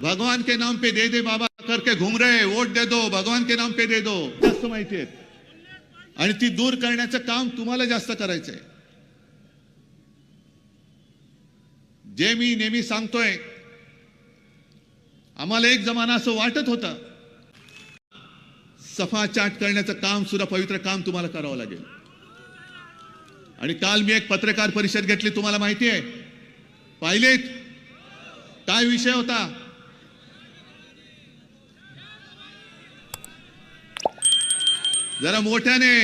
भगवान के नाम पे दे दे बाबा करके घूम रहे वोट दे दो भगवान के नाम पे दे दो। जास्त माहिती आहेत. आणि ती दूर करण्याचं काम तुम्हाला जास्त करायचंय. जे मी नेहमी सांगतोय आम्हाला एक जमाना असं वाटत होतं सफा चाट करण्याचं काम सुद्धा पवित्र काम तुम्हाला करावं लागेल. आणि काल मी एक पत्रकार परिषद घेतली तुम्हाला माहिती आहे. पाहिलेत. काय विषय होता? जरा मोठ्याने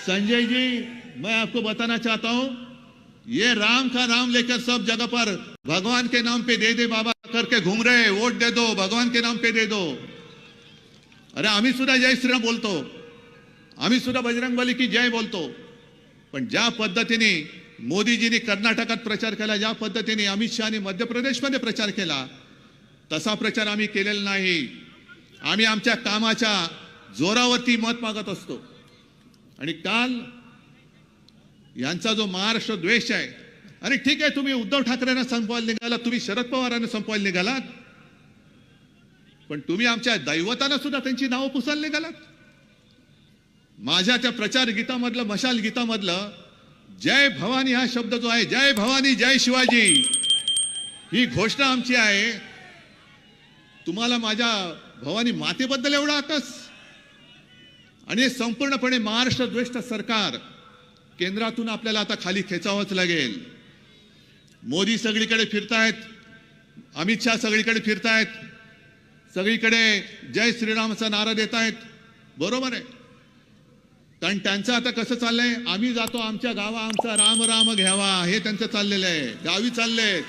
संजय जी मैं आपको बताना चाहता हूं ये राम का नाम लेकर सब जगह पर भगवान के नाम पे दे दे बाबा करके घूम रहे वोट दे दो भगवान के नाम पे दे दो। अरे आम्ही सुद्धा जय श्रीराम बोलतो। आम्ही सुद्धा बजरंगबली की जय बोलतो। पण ज्या पद्धतीने मोदीजींनी कर्नाटकात प्रचार केला ज्या पद्धतीने अमित शहानी मध्य प्रदेशमध्ये प्रचार केला तसा प्रचार आम्ही केलेला नाही. आम्ही आमच्या कामाच्या जोरावरती मत मागत असतो. आणि काल यांचा जो महाराष्ट्र द्वेष आहे अरे ठीक आहे तुम्ही उद्धव ठाकरेंना संपवायला निघालात तुम्ही शरद पवारांना संपवायला निघालात. पण तुम्ही आमच्या दैवतांना सुद्धा त्यांची नावं पुसायला निघालात. माझ्या त्या प्रचार गीतामधलं मशाल गीतामधलं जय भवानी हा शब्द जो आहे जय भवानी जय शिवाजी ही घोषणा आमची आहे. तुम्हाला माझ्या भवानी मातेबद्दल एवढा आकस आणि हे संपूर्णपणे महाराष्ट्र द्वेष्ट सरकार केंद्रातून आपल्याला आता खाली खेचावंच लागेल. मोदी सगळीकडे फिरतायत अमित शहा सगळीकडे फिरतायत सगळीकडे जय श्रीरामचा नारा देत आहेत बरोबर आहे. कारण त्यांचं आता कसं चाललंय? आम्ही जातो आमच्या गावा आमचा राम राम घ्यावा हे त्यांचं चाललेलं आहे. गावी चाललेत.